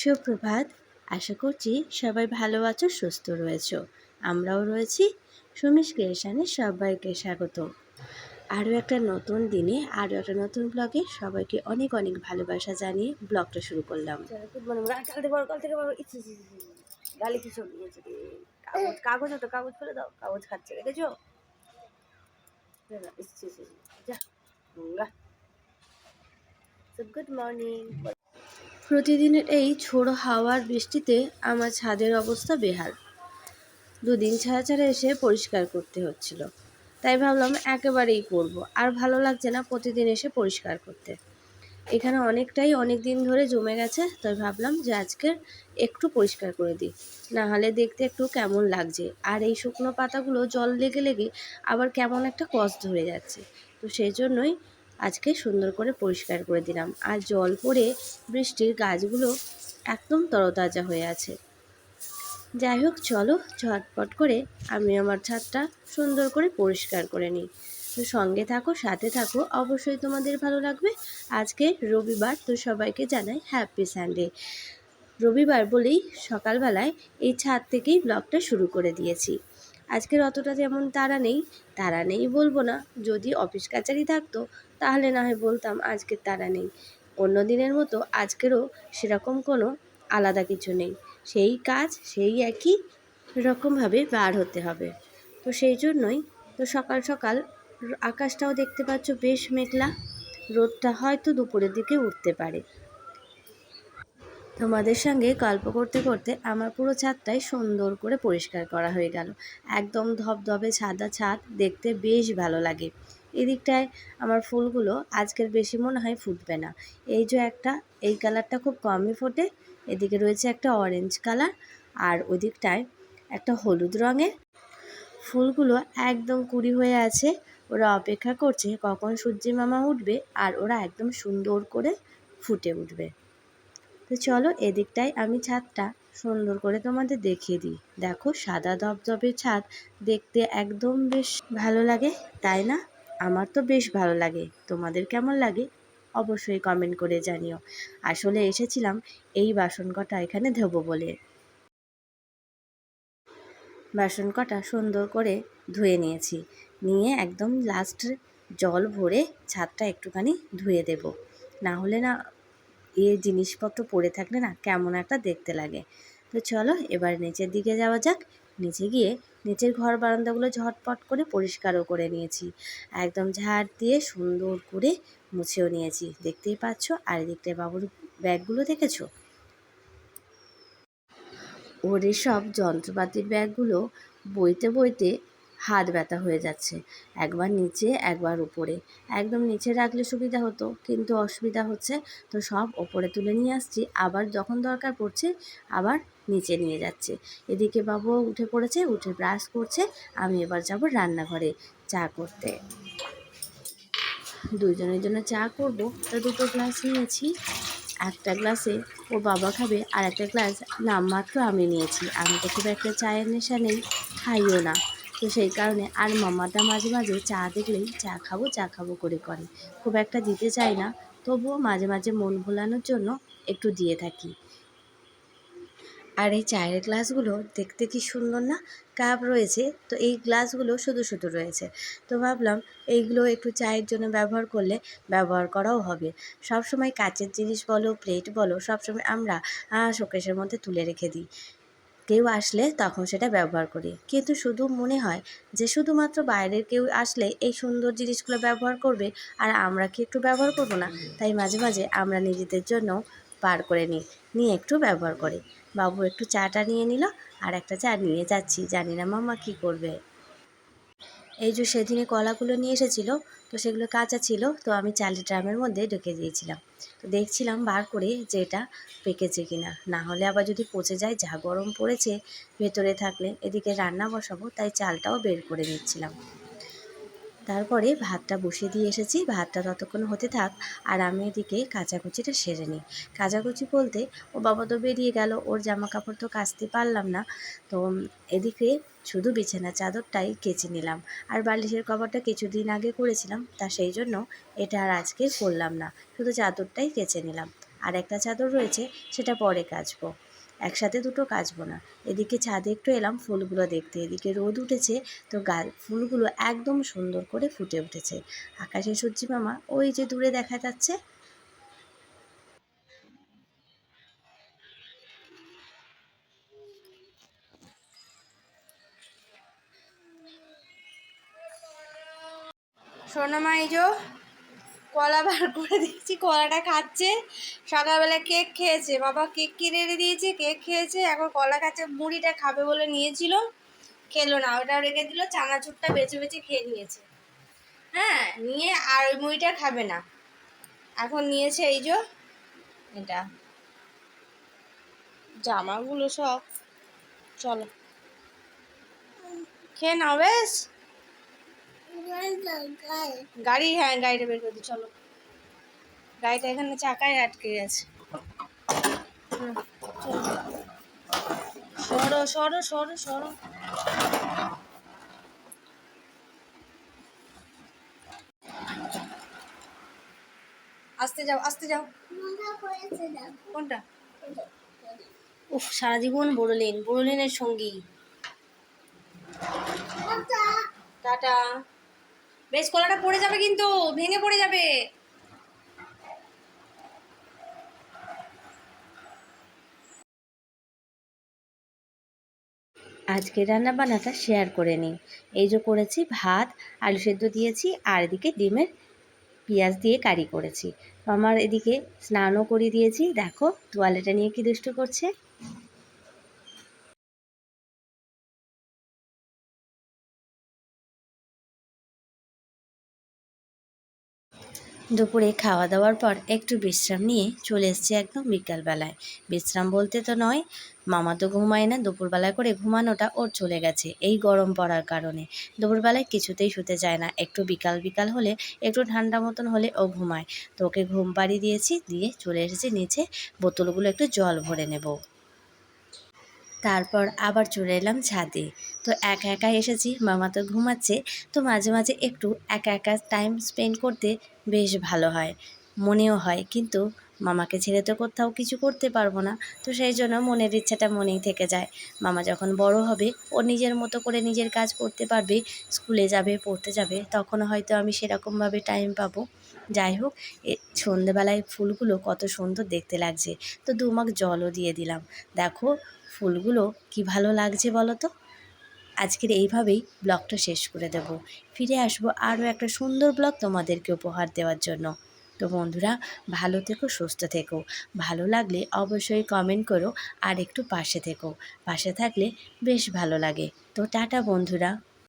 সুপ্রভাত আশা করছি সবাই ভালো আছো, সুস্থ রয়েছো আমরাও রয়েছি সুমিশ ক্রিয়েশনে সবাইকে স্বাগত আরও একটা নতুন দিনে, আরও একটা নতুন ব্লগে সবাইকে অনেক অনেক ভালোবাসা জানিয়ে ব্লগটা শুরু করলাম। গালি। কাগজ কাগজ কাগজ ফেলে দাও কাগজ খাচ্ছে। যা গুড মর্নিং প্রতিদিনের এই ছোড়ো হাওয়ার বৃষ্টিতে আমার ছাদের অবস্থা বেহাল। দুদিন ছাড়া ছাড়া এসে পরিষ্কার করতে হচ্ছিল। তাই ভাবলাম একেবারেই করব, আর ভালো লাগছে না প্রতিদিন এসে পরিষ্কার করতে। এখানে অনেকটাই অনেক দিন ধরে জমে গেছে, তাই ভাবলাম যে আজকে একটু পরিষ্কার করে দিই। না হলে দেখতে একটু কেমন লাগছে, আর এই শুকনো পাতাগুলো জল লেগে লেগে আবার কেমন একটা কষ ধরে যাচ্ছে। তো সেই জন্যই আজকে সুন্দর করে পরিষ্কার করে দিলাম। আর জল পড়ে বৃষ্টির গাছগুলো একদম তরতাজা হয়ে আছে। যাই হোক, চলো ঝটপট করে আমি আমার ছাদটা সুন্দর করে পরিষ্কার করে নিই। তো সঙ্গে থাকো, সাথে থাকো, অবশ্যই তোমাদের ভালো লাগবে। আজকে রবিবার, তো সবাইকে জানাই হ্যাপি সানডে রবিবার বলেই সকালবেলায় এই ছাদ থেকেই ব্লগটা শুরু করে দিয়েছি। আজকের অতটা যেমন তারা নেই তারা নেই বলব না। যদি অফিস কাচারি থাকতো তাহলে না হয় বলতাম আজকের তারা নেই। অন্য দিনের মতো আজকেরও সেরকম কোনো আলাদা কিছু নেই। সেই কাজ সেই একই রকমভাবে বার হতে হবে। তো সেই জন্যই তো সকাল সকাল আকাশটাও দেখতে পাচ্ছ বেশ মেঘলা। রোদটা হয়তো দুপুরের দিকে উঠতে পারে। তোমাদের সঙ্গে গল্প করতে করতে আমার পুরো ছাদটাই সুন্দর করে পরিষ্কার করা হয়ে গেল। একদম ধবধবে সাদা ছাদ, দেখতে বেশ ভালো লাগে। এদিকটায় আমার ফুলগুলো আজকের বেশি মনে হয় ফুটবে না। এই যে একটা, এই কালারটা খুব কমই ফোটে। এদিকে রয়েছে একটা অরেঞ্জ কালার আর ওদিকটায় একটা হলুদ রঙের। ফুলগুলো একদম কুড়ি হয়ে আছে। ওরা অপেক্ষা করছে কখন সূর্যি মামা উঠবে আর ওরা একদম সুন্দর করে ফুটে উঠবে। তো চলো এদিকটায় আমি ছাদটা সুন্দর করে তোমাদের দেখিয়ে দিই। দেখো সাদা ধবধবে ছাদ, দেখতে একদম বেশ ভালো লাগে, তাই না? আমার তো বেশ ভালো লাগে। তোমাদের কেমন লাগে? অবশ্যই কমেন্ট করে জানিও। আসলে এসেছিলাম এই বাসন কটা এখানে ধোবো বলে। বাসন কটা সুন্দর করে ধুয়ে নিয়েছি। নিয়ে একদম লাস্ট জল ভরে ছাদটা একটুখানি ধুয়ে দেব। না হলে না এ জিনিসপত্র পড়ে থাকলে না কেমন একটা দেখতে লাগে। তো চলো, এবার নিচের দিকে যাওয়া যাক। নিচে গিয়ে নিচের ঘর বারান্দাগুলো ঝটপট করে পরিষ্কারও করে নিয়েছি। একদম ঝাড় দিয়ে সুন্দর করে মুছেও নিয়েছি। দেখতেই পাচ্ছ, আর এদিকটায় বাবুর ব্যাগগুলো দেখেছ? ওর এসব যন্ত্রপাতির ব্যাগগুলো বইতে বইতে হাত ব্যথা হয়ে যাচ্ছে। একবার নিচে, একবার উপরে। একদম নিচে রাখলে সুবিধা হতো, কিন্তু অসুবিধা হচ্ছে। তো সব ওপরে তুলে নিয়ে আসছি। আবার যখন দরকার পড়ছে, আবার নিচে নিয়ে যাচ্ছে। এদিকে বাবু উঠে পড়েছে, উঠে ব্রাশ করছে। আমি এবার যাব রান্নাঘরে চা করতে। দুজনের জন্য চা করব। তা দুটো গ্লাস নিয়েছি, একটা গ্লাসে ও বাবা খাবে আর একটা গ্লাস নামমাত্র আমি নিয়েছি। আমি তো খুব একটা চায়ের নেশা নেই, খাইও না। তো সেই কারণে আর মামাটা মাঝে মাঝে চা দেখলেই চা খাব চা খাব করে করে। খুব একটা দিতে চাই না, তবুও মাঝে মাঝে মন ভোলানোর জন্য একটু দিয়ে থাকি। আর এই চায়ের গ্লাসগুলো দেখতে কি সুন্দর না? কাপ রয়েছে। তো এই গ্লাসগুলো শুধু শুধু রয়েছে। তো ভাবলাম এইগুলো একটু চায়ের জন্য ব্যবহার করলে ব্যবহার করাও হবে। সব সময় কাচের জিনিস বলো, প্লেট বলো, সবসময় আমরা শোকেশের মধ্যে তুলে রেখে দিই। কেউ আসলে তখন সেটা ব্যবহার করি। কিন্তু শুধু মনে হয় যে শুধুমাত্র বাইরের কেউ আসলে এই সুন্দর জিনিসগুলো ব্যবহার করবে আর আমরা কি একটু ব্যবহার করব না? তাই মাঝে মাঝে আমরা নিজেদের জন্য পার করে নিই। নিয়ে একটু ব্যবহার করে। বাবু একটু চাটা নিয়ে নিল, আর একটা চা নিয়ে যাচ্ছি। জানি না মামা কী করবে। এই যে সেদিনে কলাগুলো নিয়ে এসেছিল, তো সেগুলো কাঁচা ছিল, তো আমি চালের ড্রামের মধ্যে ঢুকে দিয়েছিলাম। তো দেখছিলাম বার করে যে এটা পেকেছে কিনা। না হলে আবার যদি পচে যায়, যা গরম পড়েছে ভেতরে থাকলে, এদিকে রান্না বসাবো, তাই চালটাও বের করে নিচ্ছিলাম। তারপরে ভাতটা বসিয়ে দিয়ে এসেছি, ভাতটা ততক্ষণ হতে থাক আর আমি এদিকে কাচাকুচিটা সেরে নিই। কাচাকুচি বলতে ও বাবা তো বেরিয়ে গেল, ওর জামা কাপড় তো কাচতে পারলাম না। তো এদিকে শুধু বিছানা চাদরটাই কেচে নিলাম। আর বালিশের কভারটা কিছুদিন আগে করেছিলাম, তা সেই জন্য এটা আর আজকে করলাম না। শুধু চাদরটাই কেচে নিলাম। আর একটা চাদর রয়েছে, সেটা পরে কাচবো। একসাথে দুটো কাচবো না। এদিকে ছাদে একটু এলাম, ফুলগুলো দেখতে। এদিকে রোদ উঠেছে, তো গাছ, ফুলগুলো একদম সুন্দর করে ফুটে উঠেছে। আকাশে সূর্যি মামা, ওই যে দূরে দেখা যাচ্ছে। সোনামা, এই যো কলা বার করে দিয়েছি, কলাটা খাচ্ছে, সকালবেলা কেক খেয়েছে, বাবা কেক কিনে এনে দিয়েছে, কেক খেয়েছে, এখন কলা খাচ্ছে, মুড়িটা খাবে বলে নিয়েছিল, খেলো না, ওটাও রেখে দিল, চানাচুরটা বেছে বেছে খেয়ে নিয়েছে। হ্যাঁ নিয়ে আর ওই মুড়িটা খাবে না। এখন নিয়েছে এই যো, এটা। জামাগুলো সব, চলো। খেয়ে নাও, বেশ। গাড়ি হ্যাঁ গাড়িটা বের করে দিই, চলো। গাড়িটা এখানে চাকায় আটকে গেছে। সরো সরো সরো সরো। আস্তে যাও আস্তে যাও। কোনটা? উফ, সারা জীবন বড়লেন বড়লেনের সঙ্গী। টাটা। বেশ, কলাটা পড়ে যাবে কিন্তু, ভেঙে পড়ে যাবে। আজকে রান্না বান্নাটা শেয়ার করে নিই। এই যে করেছি ভাত, আলু সেদ্ধ দিয়েছি, আর এদিকে ডিমের পেঁয়াজ দিয়ে কারি করেছি। আমার এদিকে স্নানও করে দিয়েছি। দেখো তোয়ালেটা নিয়ে কি দুষ্টু করছে? দুপুরে খাওয়া দাওয়ার পর একটু বিশ্রাম নিয়ে চলে এসেছি একদম বিকালবেলায়। বিশ্রাম বলতে তো নয়, মামা তো ঘুমায় না, দুপুরবেলা করে ঘুমানোটা ওর চলে গেছে, এই গরম পড়ার কারণে। দুপুরবেলায় কিছুতেই শুতে যায় না, একটু বিকাল বিকাল হলে, একটু ঠান্ডা মতন হলে ও ঘুমায়। তো ওকে ঘুম পাড়ি দিয়েছি, দিয়ে চলে এসেছি নিচে, বোতলগুলো একটু জল ভরে নেব। তারপর আবার চলে এলাম ছাদে। তো একা একা এসেছি, মামা তো ঘুমাচ্ছে, তো মাঝে মাঝে একটু একা একা টাইম স্পেন্ড করতে বেশ ভালো হয়, মনেও হয়। কিন্তু মামাকে ছেড়ে তো কোথাও কিছু করতে পারব না, তো সেই জন্য মনের ইচ্ছাটা মনেই থেকে যায়। মামা যখন বড় হবে, ও নিজের মতো করে নিজের কাজ করতে পারবে, স্কুলে যাবে, পড়তে যাবে, তখন হয়তো আমি সেরকমভাবে টাইম পাবো। যাই হোক সন্ধেবেলায় ফুলগুলো কত সুন্দর দেখতে লাগছে। তো দুমাক জলও দিয়ে দিলাম। দেখো ফুলগুলো কি ভালো লাগছে বলো তো? আজকের এইভাবেই ব্লগটা শেষ করে দেব। ফিরে আসব আরও একটা সুন্দর ব্লগ তোমাদেরকে উপহার দেওয়ার জন্য। তো বন্ধুরা, ভালো থেকো, সুস্থ থেকো। ভালো লাগলে অবশ্যই কমেন্ট করো আর একটু পাশে থেকো। পাশে থাকলে বেশ ভালো লাগে। তো টাটা বন্ধুরা।